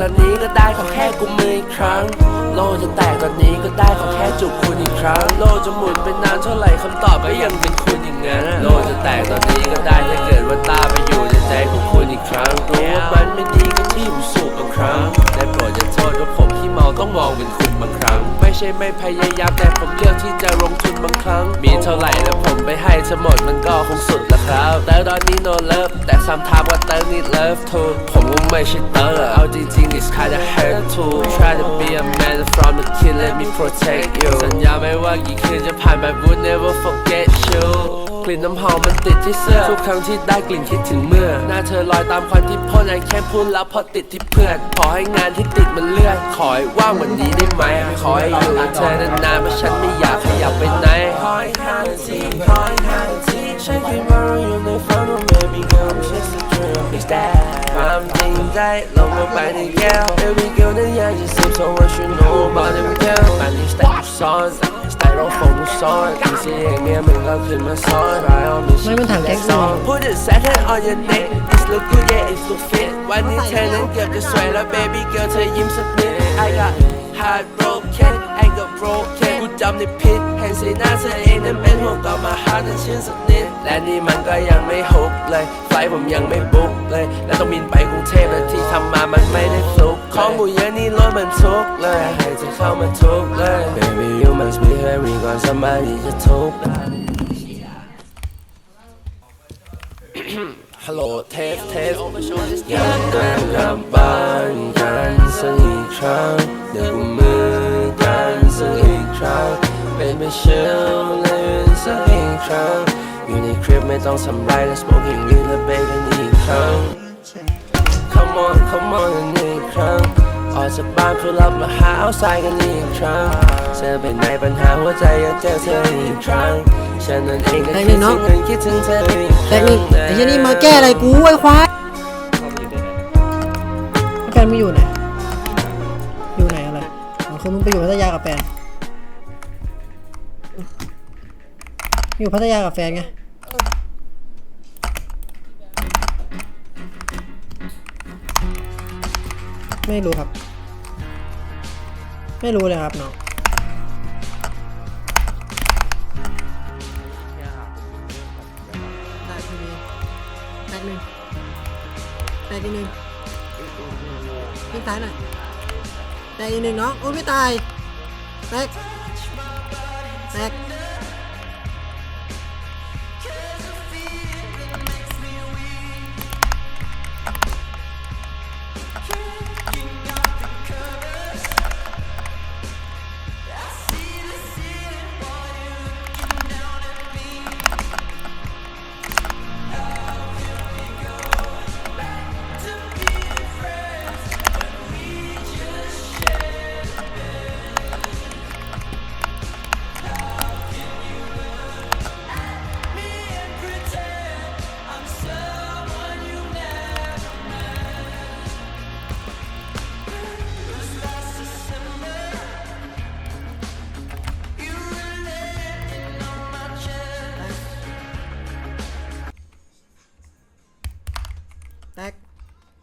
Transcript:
ตอนนี้ก็ได้ขอแค่กุมมืออีกครั้ง โลจะแตกตอนนี้ก็ได้ขอแค่จูบคุณอีกครั้ง โลจะหมุนไปนานเท่าไหร่คำตอบก็ยังเป็นคุณอย่างนั้นโลจะแตกตอนนี้ก็ได้ถ้าเกิดว่าตาไปอยู่ในใจของคุณอีกครั้งรู้ว่ามันไม่ดีก็ที่ผมสูบบางครั้งได้โปรดอย่าโทษว่าผมที่เมาต้องมองเป็นคุณบางครั้ง ใช่ไม่พยายามแต่ผมเลือกที่จะลงทุนบางครั้ง มีเท่าไหร่แล้วผมไปให้ทั้งหมดมันก็คงสุดแล้วครับแต่ตอนนี้ no love แต่ซ้ำทับว่าเติร์นี่ love too ผมก็ไม่ใช่เติร์เอาจริงๆ it's kinda hard to try to be a man from the kid let me protect you สัญญาไม่ว่ากี่คืนจะผ่านไป would never forget you กลิ่นน้ำหอมมันติดที่เสื้อ ทุกครั้งที่ได้กลิ่นคิดถึงเมื่อ หน้าเธอลอยตามควันที่พ่นไอแค่พูดแล้วพอติดที่เพื่อน ขอให้งานที่ติดมันเลื่อนขอให้ว่างวันนี้ได้ไหม ขอให้อยู่กับเธอนานๆเพราะฉันไม่อยากขยับไปไหนขอให้ห้านทีขอให้ห้านทีฉันคิดว่า something like love nobody girl. Every girl that yeah, just seems so what you know about every girl. My name's Stack Son, Styrofoam Son. Can see it again, make up to my son. I almost shoot that. Put a second on your neck, it's look good, yeah, it's look fit. When you turn and get the sweater, baby girl, tell him something. I got heartbroken, anger broken. Put down the pit, hands in answer, ain't the man who got my heart and chins of it. และนี่มันก็ยังไม่ฮุกเลย ไฟผมยังไม่บุกเลย และต้องบินไปกรุงเทพและที่ทำมามันไม่ได้ฟลุกของหมูเยอะนี่รถมันทุกเลยให้เธอเข้ามาทุกเลย baby you must be hurry ก่อน somebody จะทุกฮัลโหลเทสเทสอยากเดินกลับบ้านกันสักอีกครั้งเดินกุมมือกันสักอีกครั้งเป็นไปเชื่อเลยสักอีกครั้ง อยู่ในคลิปไม่ต้องทำไรและ smoking weed และเบกันอีกครั้ง Come on come on กันอีกครั้งออกจากบ้านเพื่อรับมาหาเอาสายกันอีกครั้งเธอเป็นในปัญหาหัวใจอยากเจอเธออีกครั้งฉันนั้นเองก็ได้คิไหมดน้ถึองงกันคิดถึงเธออีกคแตรั้กงนี่ไอ้เหี้ยนี่มาแก้อะไรกูไอ้ควายแฟนมึงอยู่ไหน อยู่ไหนอะไรอ๋อคือมึงไปอยู่พัทยากับแฟน อยู่พัทยากับแฟนไง ไม่รู้ครับ ไม่รู้เลยครับน้องได้พี่บีแตกหนึ่งแตกอีกหนึ่งพี่ตายหน่อยแตกอีกหนึ่งน้องโอ้ยไม่ตายแตกแตก